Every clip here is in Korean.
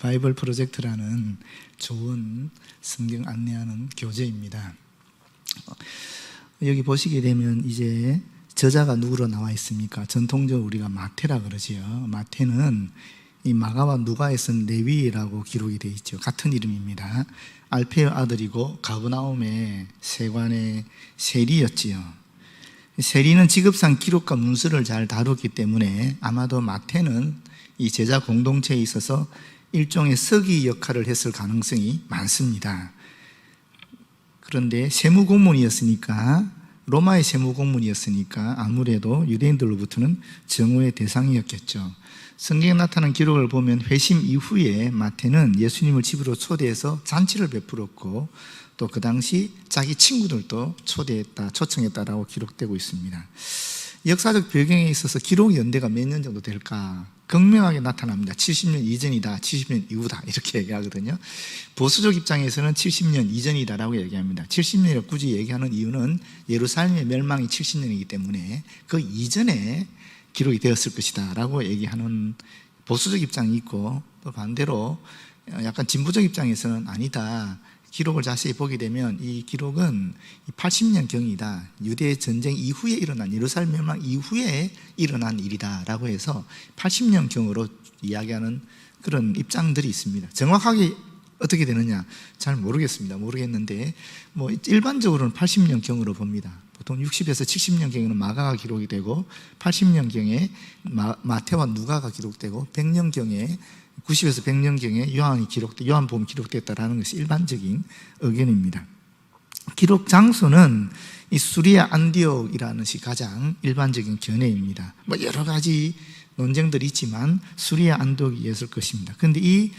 바이블 프로젝트라는 좋은 성경 안내하는 교재입니다. 어, 여기 보시게 되면 이제 저자가 누구로 나와 있습니까? 전통적으로 우리가 마태라 그러지요. 마태는 이 마가와 누가에 쓴 레위라고 기록이 되어 있죠. 같은 이름입니다. 알페의 아들이고 가브나움의 세관의 세리였지요. 세리는 직업상 기록과 문서를 잘 다루기 때문에 아마도 마태는 이 제자 공동체에 있어서 일종의 서기 역할을 했을 가능성이 많습니다. 그런데 세무공무원이었으니까 로마의 세무공무원이었으니까 아무래도 유대인들로부터는 정오의 대상이었겠죠. 성경에 나타난 기록을 보면 회심 이후에 마태는 예수님을 집으로 초대해서 잔치를 베풀었고 또 그 당시 자기 친구들도 초대했다, 초청했다라고 기록되고 있습니다. 역사적 배경에 있어서 기록 연대가 몇 년 정도 될까? 극명하게 나타납니다. 70년 이전이다, 70년 이후다 이렇게 얘기하거든요. 보수적 입장에서는 70년 이전이다라고 얘기합니다. 70년이라고 굳이 얘기하는 이유는 예루살렘의 멸망이 70년이기 때문에 그 이전에 기록이 되었을 것이다라고 얘기하는 보수적 입장이 있고 또 반대로 약간 진보적 입장에서는 아니다. 기록을 자세히 보게 되면 이 기록은 80년 경이다. 유대 전쟁 이후에 일어난 예루살렘 멸망 이후에 일어난 일이다라고 해서 80년 경으로 이야기하는 그런 입장들이 있습니다. 정확하게 어떻게 되느냐 잘 모르겠습니다. 모르겠는데 뭐 일반적으로는 80년 경으로 봅니다. 보통 60에서 70년 경에는 마가가 기록이 되고 80년 경에 마, 태와 누가가 기록되고 100년 경에 90에서 100년경에 요한이 기록돼 요한복음 기록됐다라는 것이 일반적인 의견입니다. 기록 장소는 이 수리아 안디옥이라는 것이 가장 일반적인 견해입니다. 뭐 여러 가지 논쟁들이 있지만 수리아 안디옥이었을 것입니다. 그런데 이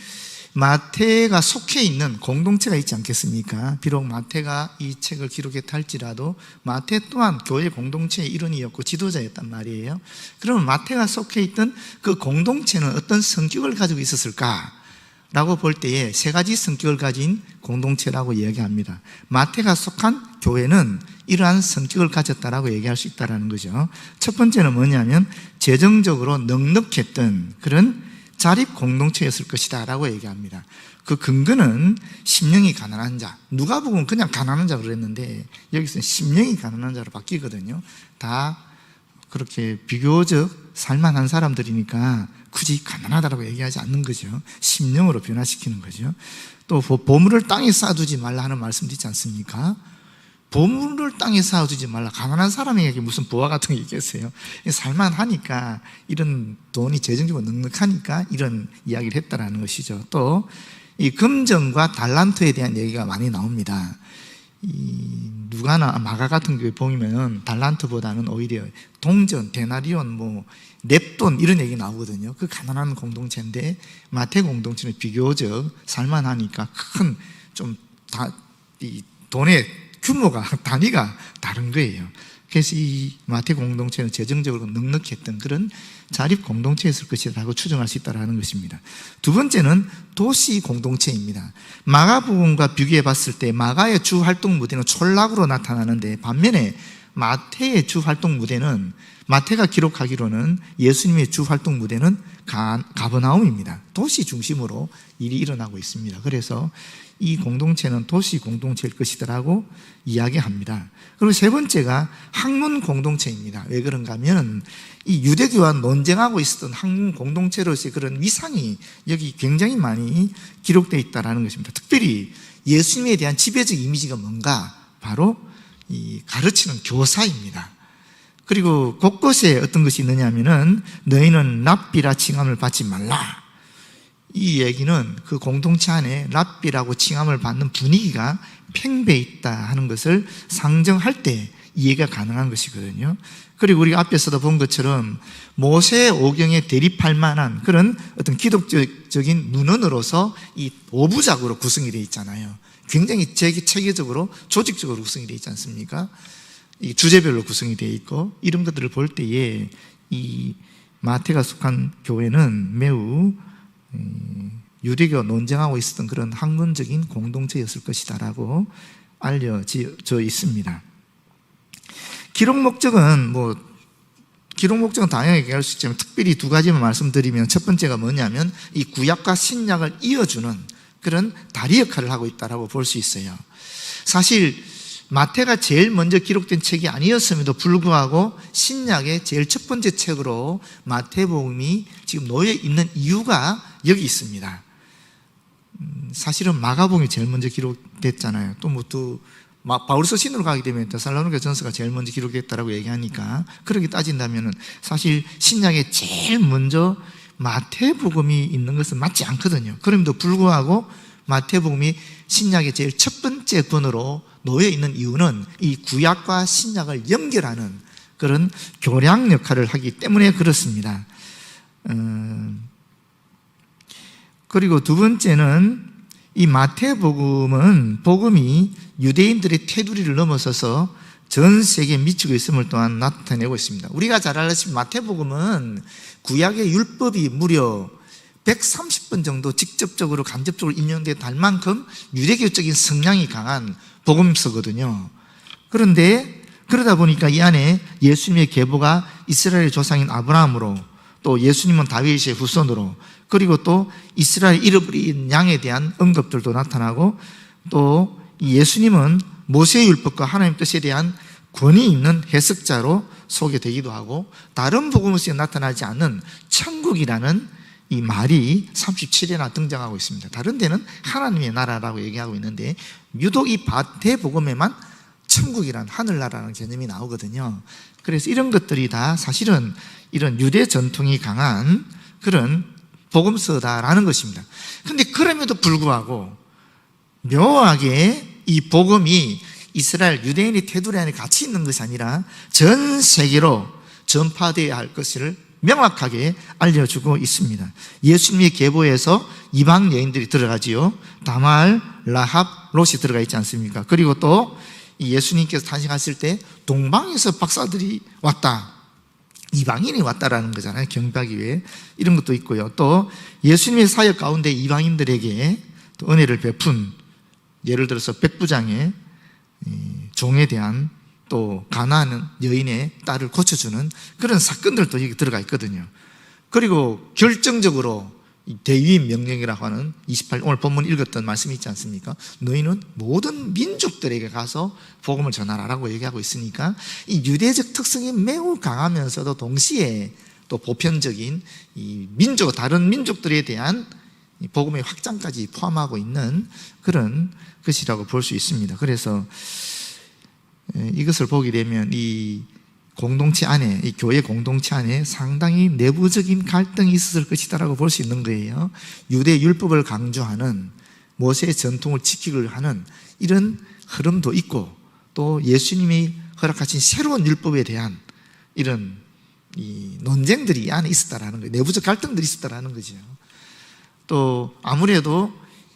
마태가 속해 있는 공동체가 있지 않겠습니까? 비록 마태가 이 책을 기록했다 할지라도 마태 또한 교회 공동체의 일원이었고 지도자였단 말이에요. 그러면 마태가 속해 있던 그 공동체는 어떤 성격을 가지고 있었을까? 라고 볼 때에 세 가지 성격을 가진 공동체라고 이야기합니다. 마태가 속한 교회는 이러한 성격을 가졌다라고 얘기할 수 있다는 거죠. 첫 번째는 뭐냐면 재정적으로 넉넉했던 그런 자립 공동체였을 것이다 라고 얘기합니다. 그 근거는 심령이 가난한 자. 누가 보면 그냥 가난한 자 그랬는데 여기서는 심령이 가난한 자로 바뀌거든요. 다 그렇게 비교적 살만한 사람들이니까 굳이 가난하다라고 얘기하지 않는 거죠. 심령으로 변화시키는 거죠. 또 보물을 땅에 쌓아두지 말라 하는 말씀도 있지 않습니까? 보물을 땅에 쌓아두지 말라. 가난한 사람에게 무슨 부와 같은 게 있겠어요? 살만하니까 이런 돈이 재정적으로 넉넉하니까 이런 이야기를 했다라는 것이죠. 또 이 금전과 달란트에 대한 얘기가 많이 나옵니다. 이 누가나 마가 같은 경우에 보면 달란트보다는 오히려 동전, 데나리온, 뭐 랩돈 이런 얘기 나오거든요. 그 가난한 공동체인데 마태 공동체는 비교적 살만하니까 큰 좀 다 이 돈의 규모가 단위가 다른 거예요. 그래서 이 마태 공동체는 재정적으로 넉넉했던 그런 자립 공동체였을 것이라고 추정할 수 있다는 것입니다. 두 번째는 도시 공동체입니다. 마가복음과 비교해 봤을 때 마가의 주 활동 무대는 촌락으로 나타나는데 반면에 마태의 주 활동 무대는 마태가 기록하기로는 예수님의 주 활동 무대는 가버나움입니다. 도시 중심으로 일이 일어나고 있습니다. 그래서 이 공동체는 도시 공동체일 것이더라고 이야기합니다. 그리고 세 번째가 학문 공동체입니다. 왜 그런가 하면 이 유대교와 논쟁하고 있었던 학문 공동체로서의 그런 위상이 여기 굉장히 많이 기록되어 있다는 것입니다. 특별히 예수님에 대한 지배적 이미지가 뭔가 바로 이 가르치는 교사입니다. 그리고 곳곳에 어떤 것이 있느냐 하면은 너희는 랍비라 칭함을 받지 말라. 이 얘기는 그 공동체 안에 랍비라고 칭함을 받는 분위기가 팽배 있다 하는 것을 상정할 때 이해가 가능한 것이거든요. 그리고 우리가 앞에서도 본 것처럼 모세 오경에 대립할 만한 그런 어떤 기독적인 문헌으로서 이 오부작으로 구성이 되어 있잖아요. 굉장히 체계적으로 조직적으로 구성이 되어 있지 않습니까? 이 주제별로 구성이 되어 있고 이런 것들을 볼 때에 이 마태가 속한 교회는 매우 유대교 논쟁하고 있었던 그런 학문적인 공동체였을 것이다라고 알려져 있습니다. 기록 목적은 뭐 기록 목적은 다양하게 얘기할 수 있지만 특별히 두 가지만 말씀드리면 첫 번째가 뭐냐면 이 구약과 신약을 이어주는 그런 다리 역할을 하고 있다라고 볼 수 있어요. 사실 마태가 제일 먼저 기록된 책이 아니었음에도 불구하고 신약의 제일 첫 번째 책으로 마태복음이 지금 놓여 있는 이유가 여기 있습니다. 음, 사실은 마가복음이 제일 먼저 기록됐잖아요. 또뭐또 바울 서 신으로 가게 되면 데살로니가 전서가 제일 먼저 기록됐다라고 얘기하니까 그렇게 따진다면은 사실 신약에 제일 먼저 마태복음이 있는 것은 맞지 않거든요. 그럼에도 불구하고 마태복음이 신약의 제일 첫 번째 권으로 놓여 있는 이유는 이 구약과 신약을 연결하는 그런 교량 역할을 하기 때문에 그렇습니다. 음, 그리고 두 번째는 이 마태복음은 복음이 유대인들의 테두리를 넘어서서 전 세계에 미치고 있음을 또한 나타내고 있습니다. 우리가 잘 알다시피 마태복음은 구약의 율법이 무려 130번 정도 직접적으로 간접적으로 인용될 만큼 유대교적인 성향이 강한 복음서거든요. 그런데 그러다 보니까 이 안에 예수님의 계보가 이스라엘의 조상인 아브라함으로 또 예수님은 다윗의 후손으로 그리고 또 이스라엘 잃어버린 양에 대한 언급들도 나타나고 또 예수님은 모세의 율법과 하나님 뜻에 대한 권위 있는 해석자로 소개되기도 하고 다른 복음에서 나타나지 않는 천국이라는 이 말이 37회나 등장하고 있습니다. 다른 데는 하나님의 나라라고 얘기하고 있는데 유독 이 바테복음에만 천국이란 하늘나라라는 개념이 나오거든요. 그래서 이런 것들이 다 사실은 이런 유대 전통이 강한 그런 복음서다라는 것입니다. 근데 그럼에도 불구하고 묘하게 이 복음이 이스라엘 유대인의 테두리 안에 같이 있는 것이 아니라 전 세계로 전파되어야 할 것을 명확하게 알려주고 있습니다. 예수님의 계보에서 이방 여인들이 들어가지요. 다말, 라합, 롯이 들어가 있지 않습니까? 그리고 또 예수님께서 탄생하실 때 동방에서 박사들이 왔다. 이방인이 왔다라는 거잖아요. 경배하기 위해. 이런 것도 있고요. 또 예수님의 사역 가운데 이방인들에게 은혜를 베푼 예를 들어서 백부장의 종에 대한 또 가난한 여인의 딸을 고쳐주는 그런 사건들도 여기 들어가 있거든요. 그리고 결정적으로 대위 명령이라고 하는 28 오늘 본문 읽었던 말씀이 있지 않습니까? 너희는 모든 민족들에게 가서 복음을 전하라라고 얘기하고 있으니까 이 유대적 특성이 매우 강하면서도 동시에 또 보편적인 이 민족 다른 민족들에 대한 복음의 확장까지 포함하고 있는 그런 것이라고 볼 수 있습니다. 그래서 이것을 보게 되면 이 공동체 안에, 이 교회 공동체 안에 상당히 내부적인 갈등이 있었을 것이다라고 볼 수 있는 거예요. 유대 율법을 강조하는 모세의 전통을 지키려 하는 이런 흐름도 있고 또 예수님이 허락하신 새로운 율법에 대한 이런 이 논쟁들이 이 안에 있었다라는 거예요. 내부적 갈등들이 있었다라는 거죠. 또 아무래도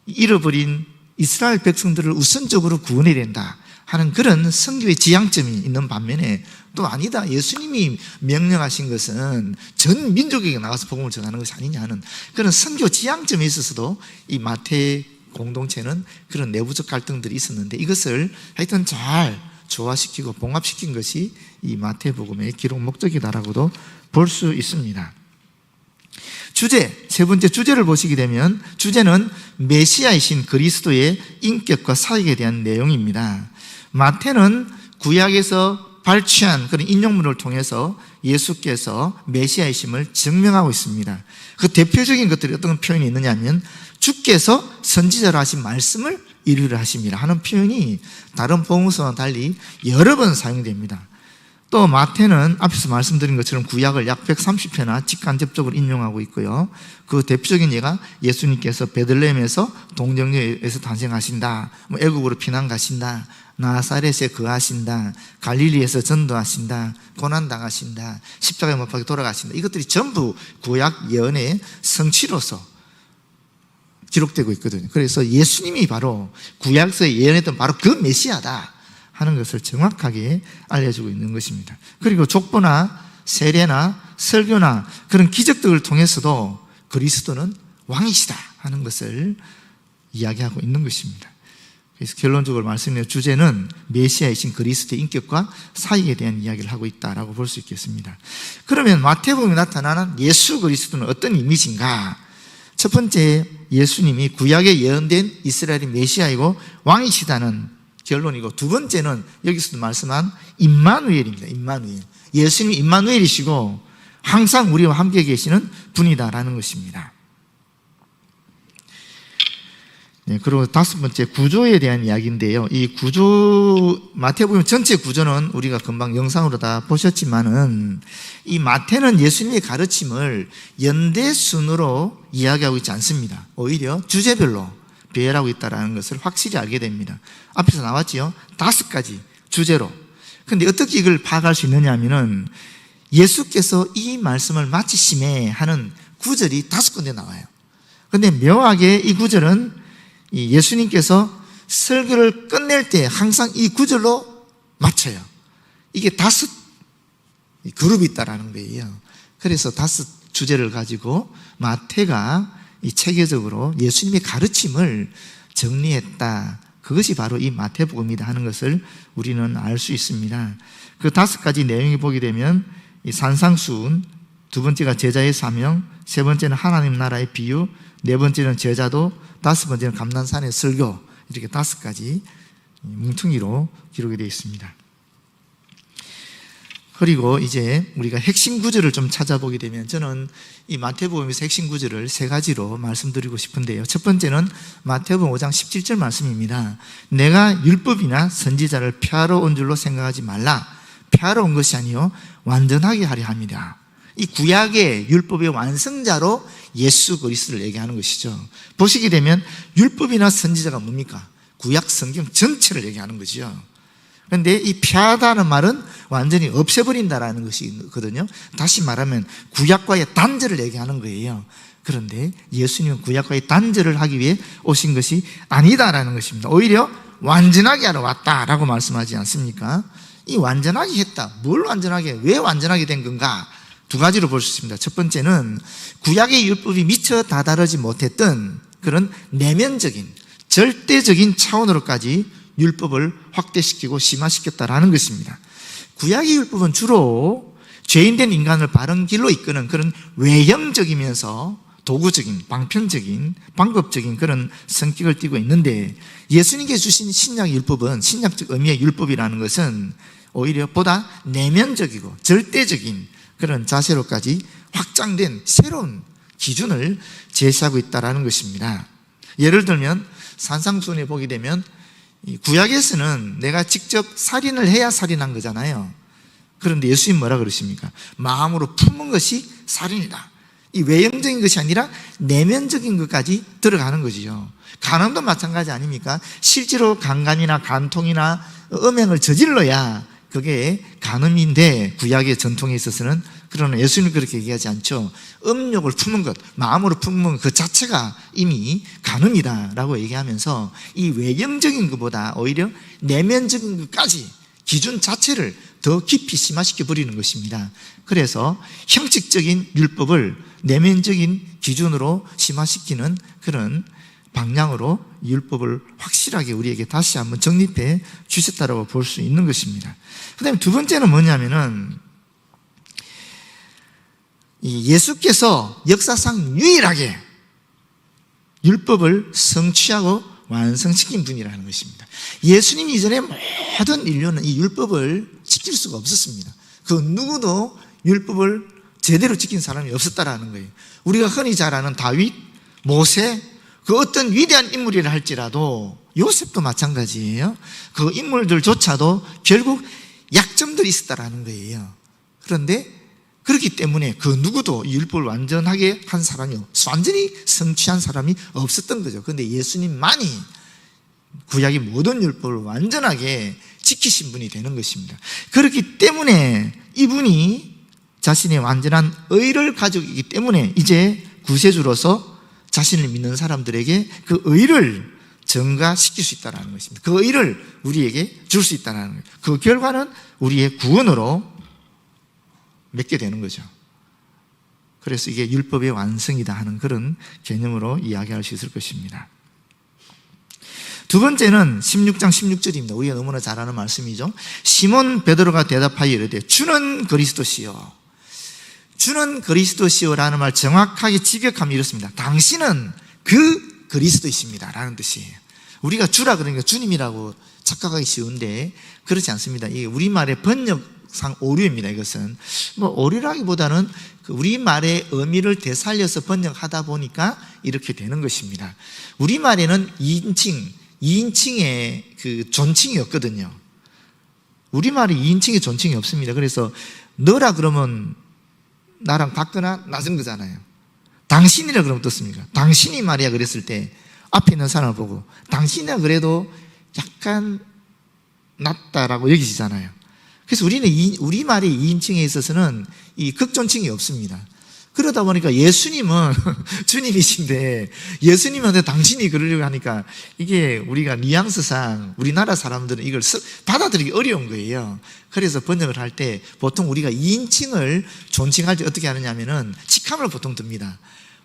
잃어버린 이스라엘 백성들을 우선적으로 구원해야 된다 하는 그런 성교의 지향점이 있는 반면에 또 아니다. 예수님이 명령하신 것은 전 민족에게 나가서 복음을 전하는 것이 아니냐 하는 그런 선교 지향점에 있어서도 이 마태 공동체는 그런 내부적 갈등들이 있었는데 이것을 하여튼 잘 조화시키고 봉합시킨 것이 이 마태복음의 기록 목적이다라고도 볼 수 있습니다. 주제, 세 번째 주제를 보시게 되면 주제는 메시아이신 그리스도의 인격과 사역에 대한 내용입니다. 마태는 구약에서 발취한 그런 인용문을 통해서 예수께서 메시아이심을 증명하고 있습니다. 그 대표적인 것들이 어떤 표현이 있느냐면 주께서 선지자로 하신 말씀을 이루려 하십니다 하는 표현이 다른 복음서와 달리 여러 번 사용됩니다. 또 마태는 앞에서 말씀드린 것처럼 구약을 약 130회나 직간접적으로 인용하고 있고요. 그 대표적인 예가 예수님께서 베들레헴에서 동정녀에서 탄생하신다. 뭐 애국으로 피난 가신다. 나사렛에 거하신다. 갈릴리에서 전도하신다. 고난 당하신다. 십자가에 못 박혀 돌아가신다. 이것들이 전부 구약 예언의 성취로서 기록되고 있거든요. 그래서 예수님이 바로 구약서에 예언했던 바로 그 메시아다 하는 것을 정확하게 알려주고 있는 것입니다. 그리고 족보나 세례나 설교나 그런 기적들을 통해서도 그리스도는 왕이시다 하는 것을 이야기하고 있는 것입니다. 그래서 결론적으로 말씀드린 주제는 메시아이신 그리스도의 인격과 사역에 대한 이야기를 하고 있다라고 볼 수 있겠습니다. 그러면 마태복음에 나타나는 예수 그리스도는 어떤 이미지인가? 첫 번째 예수님이 구약에 예언된 이스라엘의 메시아이고 왕이시다는 결론이고 두 번째는 여기서도 말씀한 임마누엘입니다. 임마누엘. 예수님 임마누엘이시고 항상 우리와 함께 계시는 분이다라는 것입니다. 네, 그리고 다섯 번째 구조에 대한 이야기인데요. 이 구조 마태복음 전체 구조는 우리가 금방 영상으로 다 보셨지만은 이 마태는 예수님의 가르침을 연대 순으로 이야기하고 있지 않습니다. 오히려 주제별로 배열하고 있다는 것을 확실히 알게 됩니다. 앞에서 나왔지요. 다섯 가지 주제로. 근데 어떻게 이걸 파악할 수 있느냐 하면은 예수께서 이 말씀을 마치심에 하는 구절이 다섯 군데 나와요. 근데 묘하게 이 구절은 이 예수님께서 설교를 끝낼 때 항상 이 구절로 맞춰요. 이게 다섯 그룹이 있다라는 거예요. 그래서 다섯 주제를 가지고 마태가 이 체계적으로 예수님의 가르침을 정리했다. 그것이 바로 이 마태복음이다 하는 것을 우리는 알 수 있습니다. 그 다섯 가지 내용이 보게 되면 이 산상수훈, 두 번째가 제자의 사명, 세 번째는 하나님 나라의 비유, 네 번째는 제자도, 다섯 번째는 감난산의 설교 이렇게 다섯 가지 뭉퉁이로 기록이 되어 있습니다. 그리고 이제 우리가 핵심 구절을 좀 찾아보게 되면 저는 이 마태복음에서 핵심 구절을 세 가지로 말씀드리고 싶은데요. 첫 번째는 마태복음 5장 17절 말씀입니다. 내가 율법이나 선지자를 폐하러 온 줄로 생각하지 말라. 폐하러 온 것이 아니요 완전하게 하려 합니다. 이 구약의 율법의 완성자로 예수 그리스도를 얘기하는 것이죠. 보시게 되면 율법이나 선지자가 뭡니까? 구약 성경 전체를 얘기하는 거죠. 그런데 이 피하다는 말은 완전히 없애버린다라는 것이거든요. 다시 말하면 구약과의 단절을 얘기하는 거예요. 그런데 예수님은 구약과의 단절을 하기 위해 오신 것이 아니다라는 것입니다. 오히려 완전하게 하러 왔다라고 말씀하지 않습니까? 이 완전하게 했다. 뭘 완전하게, 왜 완전하게 된 건가? 두 가지로 볼 수 있습니다. 첫 번째는 구약의 율법이 미처 다다르지 못했던 그런 내면적인, 절대적인 차원으로까지 율법을 확대시키고 심화시켰다라는 것입니다. 구약의 율법은 주로 죄인된 인간을 바른 길로 이끄는 그런 외형적이면서 도구적인, 방편적인, 방법적인 그런 성격을 띠고 있는데 예수님께 주신 신약 율법은 신약적 의미의 율법이라는 것은 오히려 보다 내면적이고 절대적인 그런 자세로까지 확장된 새로운 기준을 제시하고 있다는 것입니다. 예를 들면 산상수훈에 보게 되면 구약에서는 내가 직접 살인을 해야 살인한 거잖아요. 그런데 예수님 뭐라 그러십니까? 마음으로 품은 것이 살인이다. 이 외형적인 것이 아니라 내면적인 것까지 들어가는 거지요. 간음도 마찬가지 아닙니까? 실제로 간간이나 간통이나 음행을 저질러야 그게 간음인데 구약의 전통에 있어서는 그러나 예수님은 그렇게 얘기하지 않죠. 음욕을 품은 것, 마음으로 품은 그 자체가 이미 간음이다라고 얘기하면서 이 외형적인 것보다 오히려 내면적인 것까지 기준 자체를 더 깊이 심화시켜 버리는 것입니다. 그래서 형식적인 율법을 내면적인 기준으로 심화시키는 그런 방향으로 율법을 확실하게 우리에게 다시 한번 정립해 주셨다고 볼 수 있는 것입니다. 그 다음에 두 번째는 뭐냐면은 예수께서 역사상 유일하게 율법을 성취하고 완성시킨 분이라는 것입니다. 예수님 이전에 모든 인류는 이 율법을 지킬 수가 없었습니다. 그 누구도 율법을 제대로 지킨 사람이 없었다라는 거예요. 우리가 흔히 잘 아는 다윗, 모세, 그 어떤 위대한 인물이라 할지라도 요셉도 마찬가지예요. 그 인물들조차도 결국 약점들이 있었다라는 거예요. 그런데 그렇기 때문에 그 누구도 율법을 완전하게 한 사람이 완전히 성취한 사람이 없었던 거죠. 그런데 예수님만이 구약의 모든 율법을 완전하게 지키신 분이 되는 것입니다. 그렇기 때문에 이분이 자신의 완전한 의를 가지고 있기 때문에 이제 구세주로서 자신을 믿는 사람들에게 그 의를 증가시킬 수 있다는 것입니다. 그 의를 우리에게 줄 수 있다는 거예요. 그 결과는 우리의 구원으로 맺게 되는 거죠. 그래서 이게 율법의 완성이다 하는 그런 개념으로 이야기할 수 있을 것입니다. 두 번째는 16장 16절입니다. 우리가 너무나 잘 아는 말씀이죠. 시몬 베드로가 대답하여 이르되 주는 그리스도시요. 주는 그리스도시요라는 말 정확하게 직역하면 이렇습니다. 당신은 그 그리스도이십니다. 라는 뜻이에요. 우리가 주라 그러니까 주님이라고 착각하기 쉬운데 그렇지 않습니다. 이 우리말의 번역상 오류입니다. 이것은 뭐 오류라기보다는 그 우리말의 의미를 되살려서 번역하다 보니까 이렇게 되는 것입니다. 우리말에는 2인칭, 2인칭의 그 존칭이 없거든요. 우리말이 2인칭의 존칭이 없습니다. 그래서 너라 그러면 나랑 같거나 낮은 거잖아요. 당신이라 그러면 어떻습니까? 당신이 말이야 그랬을 때 앞에 있는 사람을 보고 당신이야 그래도 약간 낮다라고 여기시잖아요. 그래서 우리는 이, 우리말이 2인칭에 있어서는 이 극존칭이 없습니다. 그러다 보니까 예수님은 주님이신데 예수님한테 당신이 그러려고 하니까 이게 우리가 뉘앙스상 우리나라 사람들은 이걸 받아들이기 어려운 거예요. 그래서 번역을 할 때 보통 우리가 2인칭을 존칭할 때 어떻게 하느냐 하면은 직함을 보통 듭니다.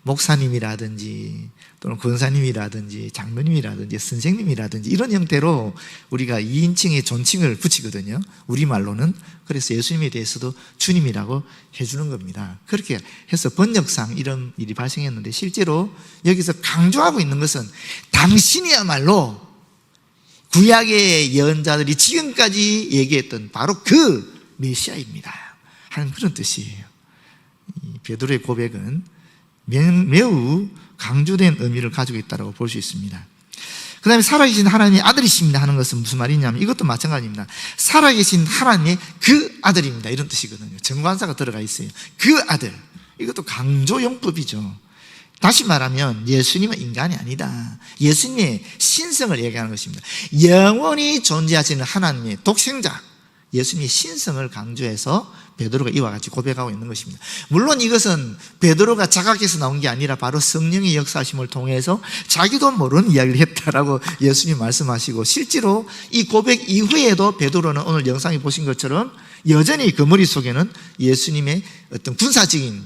목사님이라든지 또는 권사님이라든지 장로님이라든지 선생님이라든지 이런 형태로 우리가 2인칭의 존칭을 붙이거든요. 우리말로는. 그래서 예수님에 대해서도 주님이라고 해주는 겁니다. 그렇게 해서 번역상 이런 일이 발생했는데 실제로 여기서 강조하고 있는 것은 당신이야말로 구약의 예언자들이 지금까지 얘기했던 바로 그 메시아입니다. 하는 그런 뜻이에요. 베드로의 고백은 매우 강조된 의미를 가지고 있다고 볼 수 있습니다. 그 다음에 살아계신 하나님의 아들이십니다 하는 것은 무슨 말이냐면 이것도 마찬가지입니다. 살아계신 하나님의 그 아들입니다. 이런 뜻이거든요. 정관사가 들어가 있어요. 그 아들. 이것도 강조용법이죠. 다시 말하면 예수님은 인간이 아니다. 예수님의 신성을 얘기하는 것입니다. 영원히 존재하시는 하나님의 독생자. 예수님의 신성을 강조해서 베드로가 이와 같이 고백하고 있는 것입니다. 물론 이것은 베드로가 자각해서 나온 게 아니라 바로 성령의 역사심을 통해서 자기도 모르는 이야기를 했다라고 예수님 말씀하시고 실제로 이 고백 이후에도 베드로는 오늘 영상에 보신 것처럼 여전히 그 머릿속에는 예수님의 어떤 군사적인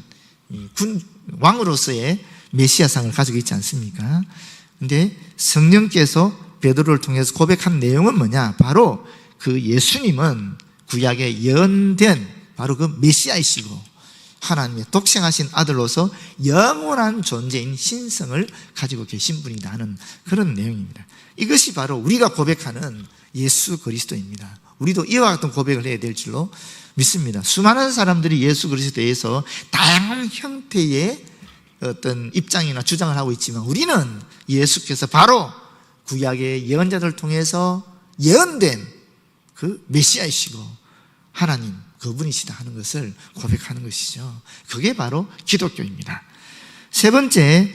군 왕으로서의 메시아상을 가지고 있지 않습니까? 근데 성령께서 베드로를 통해서 고백한 내용은 뭐냐? 바로 그 예수님은 구약에 예언된 바로 그 메시아이시고 하나님의 독생하신 아들로서 영원한 존재인 신성을 가지고 계신 분이다 하는 그런 내용입니다. 이것이 바로 우리가 고백하는 예수 그리스도입니다. 우리도 이와 같은 고백을 해야 될 줄로 믿습니다. 수많은 사람들이 예수 그리스도에 대해서 다양한 형태의 어떤 입장이나 주장을 하고 있지만 우리는 예수께서 바로 구약의 예언자들 통해서 예언된 그 메시아이시고 하나님 그분이시다 하는 것을 고백하는 것이죠. 그게 바로 기독교입니다. 세 번째,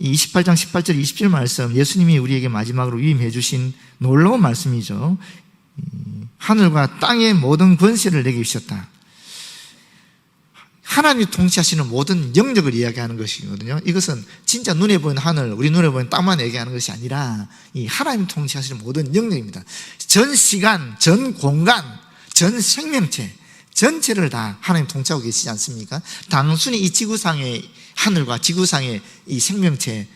28장 18절 20절 말씀, 예수님이 우리에게 마지막으로 위임해 주신 놀라운 말씀이죠. 하늘과 땅의 모든 권세를 내게 주셨다. 하나님이 통치하시는 모든 영역을 이야기하는 것이거든요. 이것은 진짜 눈에 보이는 하늘, 우리 눈에 보이는 땅만 얘기하는 것이 아니라 이 하나님 통치하시는 모든 영역입니다. 전 시간, 전 공간, 전 생명체, 전체를 다 하나님 통치하고 계시지 않습니까? 단순히 이 지구상의 하늘과 지구상의 이 생명체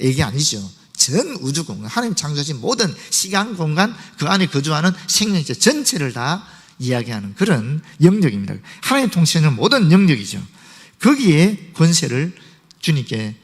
얘기 아니죠. 전 우주 공간, 하나님 창조하신 모든 시간 공간 그 안에 거주하는 생명체 전체를 다 이야기하는 그런 영역입니다. 하나님 통치하는 모든 영역이죠. 거기에 권세를 주님께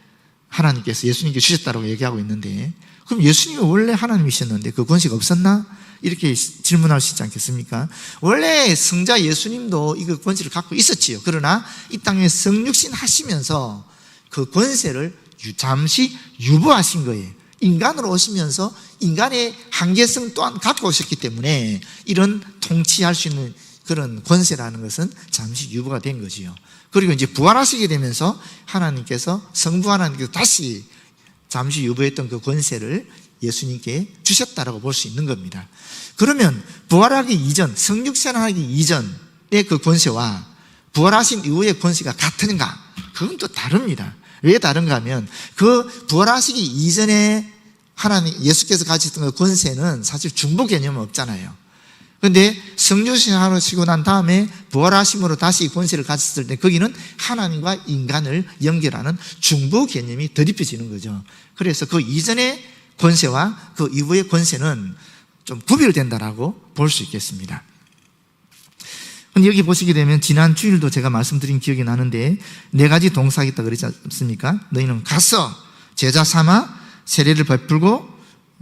하나님께서 예수님께 주셨다고 얘기하고 있는데 그럼 예수님이 원래 하나님이셨는데 그 권세가 없었나? 이렇게 질문할 수 있지 않겠습니까? 원래 성자 예수님도 이거 권세를 갖고 있었지요. 그러나 이 땅에 성육신 하시면서 그 권세를 잠시 유보하신 거예요. 인간으로 오시면서 인간의 한계성 또한 갖고 오셨기 때문에 이런 통치할 수 있는 그런 권세라는 것은 잠시 유보가 된 거지요. 그리고 이제 부활하시게 되면서 하나님께서 성부 하나님께서 다시 잠시 유보했던 그 권세를 예수님께 주셨다라고 볼 수 있는 겁니다. 그러면 부활하기 이전, 성육신하기 이전의 그 권세와 부활하신 이후의 권세가 같은가? 그건 또 다릅니다. 왜 다른가 하면 그 부활하시기 이전에 하나님 예수께서 가지셨던 그 권세는 사실 중보 개념은 없잖아요. 그런데 성육신 하시고 난 다음에 부활하심으로 다시 권세를 가졌을 때 거기는 하나님과 인간을 연결하는 중보 개념이 덧입혀지는 거죠. 그래서 그 이전에 권세와 그 이후의 권세는 좀 구별된다라고 볼 수 있겠습니다. 근데 여기 보시게 되면 지난 주일도 제가 말씀드린 기억이 나는데 네 가지 동사가 있다 그러지 않습니까? 너희는 가서 제자 삼아 세례를 베풀고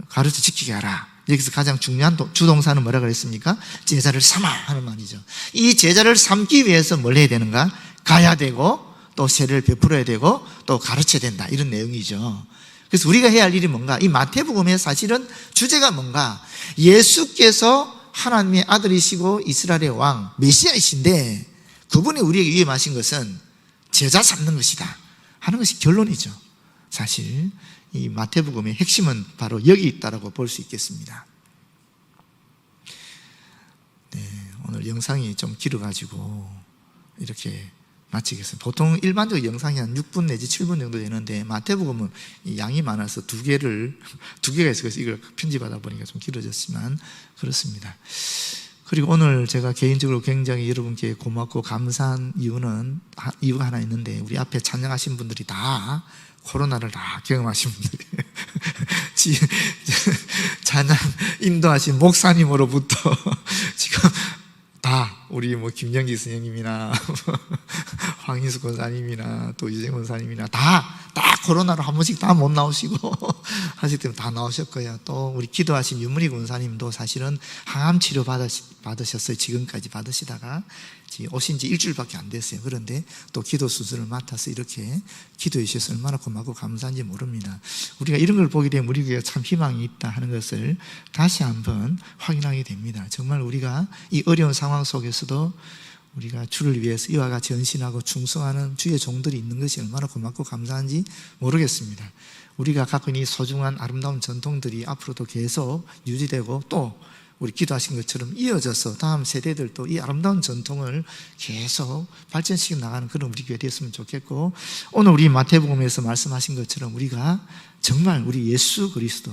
가르쳐 지키게 하라. 여기서 가장 중요한 도- 주동사는 뭐라 그랬습니까? 제자를 삼아 하는 말이죠. 이 제자를 삼기 위해서 뭘 해야 되는가? 가야 되고 또 세례를 베풀어야 되고 또 가르쳐야 된다. 이런 내용이죠. 그래서 우리가 해야 할 일이 뭔가? 이 마태복음의 사실은 주제가 뭔가? 예수께서 하나님의 아들이시고 이스라엘의 왕 메시아이신데 그분이 우리에게 위임하신 것은 제자 삼는 것이다 하는 것이 결론이죠. 사실 이 마태복음의 핵심은 바로 여기 있다라고 볼 수 있겠습니다. 네, 오늘 영상이 좀 길어가지고 이렇게 마치겠습니다. 보통 일반적 영상이 한 6분 내지 7분 정도 되는데 마태복음은 이 양이 많아서 두 개를 두 개가 있어서 이걸 편집하다 보니까 좀 길어졌지만 그렇습니다. 그리고 오늘 제가 개인적으로 굉장히 여러분께 고맙고 감사한 이유는 하- 이유가 하나 있는데 우리 앞에 찬양하신 분들이 다 코로나를 다 경험하신 분들이 지- 찬양 인도하신 목사님으로부터 지금 다 우리 뭐 김영기 선생님이나 황인수 권사님이나 또 이재근 권사님이나 다, 다 코로나로 한 번씩 다 못 나오시고 하실 때면 다 나오셨고요. 또 우리 기도하신 윤문희 권사님도 사실은 항암 치료 받으셨어요. 지금까지 받으시다가 오신 지 일주일밖에 안 됐어요. 그런데 또 기도 수술을 맡아서 이렇게 기도해 주셔서 얼마나 고맙고 감사한지 모릅니다. 우리가 이런 걸 보게 되면 우리 교회가 참 희망이 있다 하는 것을 다시 한번 확인하게 됩니다. 정말 우리가 이 어려운 상황 속에서도 우리가 주를 위해서 이와 같이 헌신하고 충성하는 주의 종들이 있는 것이 얼마나 고맙고 감사한지 모르겠습니다. 우리가 갖고 있는 이 소중한 아름다운 전통들이 앞으로도 계속 유지되고 또 우리 기도하신 것처럼 이어져서 다음 세대들도 이 아름다운 전통을 계속 발전시켜 나가는 그런 우리 교회 됐으면 좋겠고 오늘 우리 마태복음에서 말씀하신 것처럼 우리가 정말 우리 예수 그리스도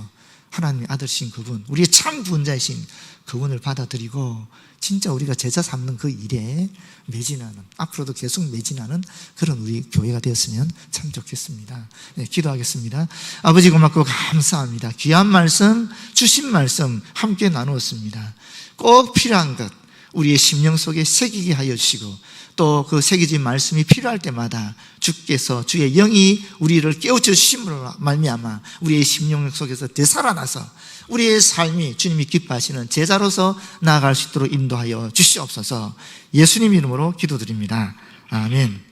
하나님의 아들신 그분, 우리의 참 구원자이신 그분을 받아들이고 진짜 우리가 제자 삼는 그 일에 매진하는 앞으로도 계속 매진하는 그런 우리 교회가 되었으면 참 좋겠습니다. 네, 기도하겠습니다. 아버지 고맙고 감사합니다. 귀한 말씀, 주신 말씀 함께 나누었습니다. 꼭 필요한 것 우리의 심령 속에 새기게 하여 주시고 또 그 새겨진 말씀이 필요할 때마다 주께서 주의 영이 우리를 깨우쳐 주심으로 말미암아 우리의 심령 속에서 되살아나서 우리의 삶이 주님이 기뻐하시는 제자로서 나아갈 수 있도록 인도하여 주시옵소서 예수님 이름으로 기도드립니다. 아멘.